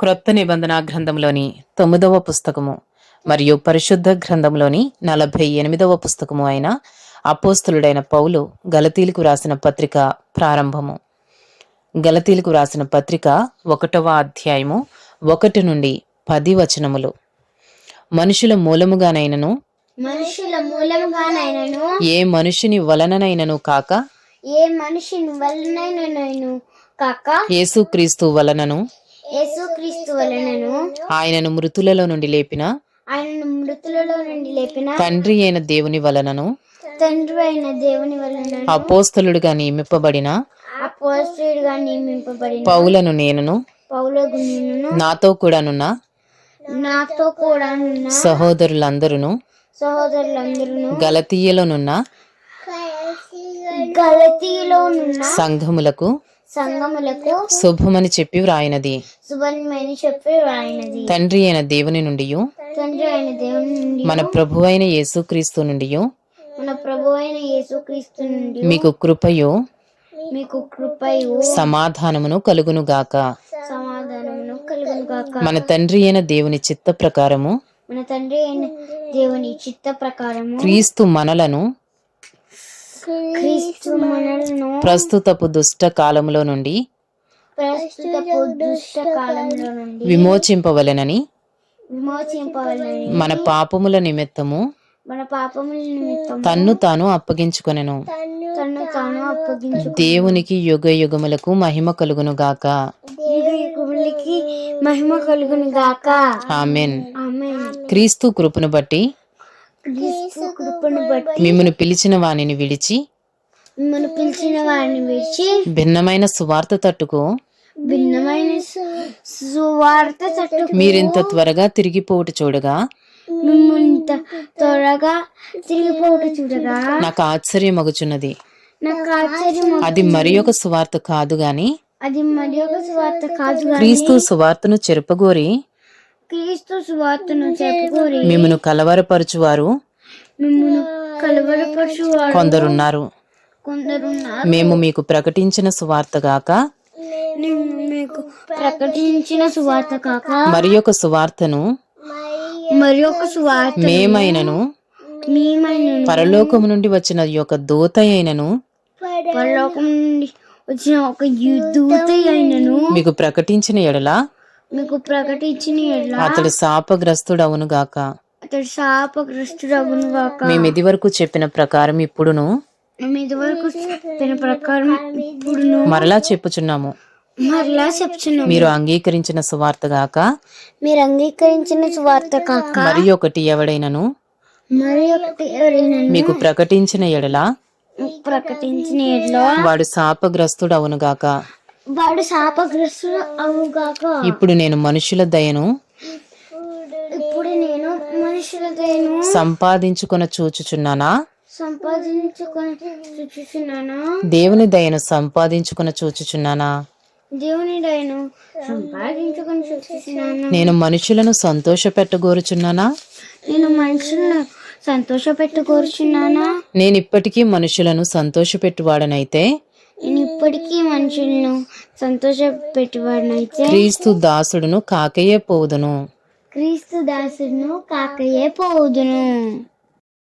క్రొత్త నిబంధన గ్రంథంలోని తొమ్మిదవ పుస్తకము మరియు పరిశుద్ధ గ్రంథంలోని నలభై ఎనిమిదవ పుస్తకము అయిన అపోస్తులుడైన పౌలు గలతీలకు రాసిన పత్రిక ప్రారంభము. గలతీలకు రాసిన పత్రిక ఒకటవ అధ్యాయము ఒకటి నుండి పది వచనములు. మనుషుల మూలముగానైనను మనుషుల మూలముగానైనను ఏ మనుషుని వలననైనను కాక ఏ మనిషిని వలనైనను కాక యేసుక్రీస్తు వలనను వలనను ఆయనను మృతులలో నుండి లేపిన? ఆయనను మృతులలో నుండి లేపిన? తండ్రి అయిన దేవుని వలనను? తండ్రి అయిన దేవుని వలన అపోస్తలుడిగా నియమింపబడిన? అపోస్తుడుగా నియమింపబడిన? పౌలను నేనును? పౌలకు నేను నాతో కూడానున్న? నాతో కూడా ఉన్న సహోదరులందరూ సహోదరులందరూ గలతీయలోనున్న? గలతీలోనున్న సంఘములకు? సంగములకు శుభమని చెప్పి వ్రాయినది. సువర్ణమని చెప్పి రాయినది తండ్రి అయిన దేవుని నుండి తండ్రి అయిన దేవుని నుండి మన ప్రభు అయిన యేసుక్రీస్తు నుండి మన ప్రభు అయిన యేసుక్రీస్తు నుండి మీకు కృపయు మీకు కృపయు సమాధానమును కలుగునుగాక సమాధానమును కలుగును గాక. మన తండ్రి అయిన దేవుని చిత్త ప్రకారము మన తండ్రి అయిన దేవుని చిత్త ప్రకారము క్రీస్తు మనలను ప్రస్తుతపు దుష్ట కాలంలో నుండి విమోచింపవలెనని విమోచింపవాలని మన పాపముల నిమిత్తము మన పాపముల నిమిత్తం తన్ను తాను అప్పగించుకొనెను. తను తాను అప్పగించు దేవునికి యుగ యుగములకు మహిమ కలుగునుగాక యుగులకి మహిమ కలుగును గాక. ఆమెన్. ఆమె క్రీస్తు కృపను బట్టి క్రీస్తు కృపను బట్టి మిమ్మను పిలిచిన వానిని విడిచి మిమ్మల్ని పిలిచిన వారిని విడిచి భిన్నమైన సువార్త తట్టుకు. భిన్నమైన సు- సువార్త చట్టు మీరింత త్వరగా తిరిగిపోవుట చూడగా మిమ్మంత త్వరగా తిరిగిపోవట చూడగా నాకు ఆశ్చర్యమగుచున్నది. నాకు ఆశ్చర్యం అది మరి ఒక సువార్త కాదు గాని అది మరి ఒక సువార్త కాదు గాని క్రీస్తు సువార్తను చెరపగోరి క్రీస్తు సువార్తను చెప్పుకోరి మిమ్మను కలవరపరచువారు. కొందరున్నారు. మేము మీకు ప్రకటించిన సువార్త గాక మీకు ప్రకటించిన సువార్త కాక మరి ఒక సువార్తను మరి ఒక సువార్త మేమైనను మేమైన పరలోకము నుండి వచ్చిన యొక్క దూత అయినను పరలోకం నుండి వచ్చిన ఒక దూత అయినను మీకు ప్రకటించిన ఎడల మీకు ప్రకటించిన ఎడ్ల అతడు శాపగ్రస్తుడవును గాక. అతడు శాపగ్రస్తుడగును గాక. మేము ఇది వరకు చెప్పిన ప్రకారం ఇప్పుడును మేము ఇదివరకు చెప్పిన ప్రకారం ఇప్పుడును మరలా చెప్పుచున్నాము. మరలా చెప్తున్నాం మీరు అంగీకరించిన సువార్త గాక. మీరు అంగీకరించిన సువార్త కాక. మరి ఒకటి ఎవడైనను? మరి ఒకటి ఎవరైనా మీకు ప్రకటించిన ఎడల? ప్రకటించిన ఎడ్లో? వాడు శాపగ్రస్తుడవును గాక. వాడు శాపగ్రస్తుడు అవుగాక ఇప్పుడు నేను మనుషుల దయను సంపాదించుకొన చూచుచున్నానా? సంపాదించుకొని చూచుచున్నాను. దేవుని దయను సంపాదించుకొన చూచుచున్నానా? దేవుని దయను సంపాదించుకొని చూచుచున్నాను. నేను మనుషులను సంతోషపెట్టగోరుచున్నానా నేను మనుషులను సంతోష పెట్టుకోరుచున్నానా నేను ఇప్పటికీ మనుషులను సంతోషపెట్టువాడనైతే? నేను ఇప్పటికీ మనుషులను సంతోష పెట్టువాడినైతే క్రీస్తు దాసుడును కాకయే పోదును. క్రీస్తు దాసును కాకయే పోదును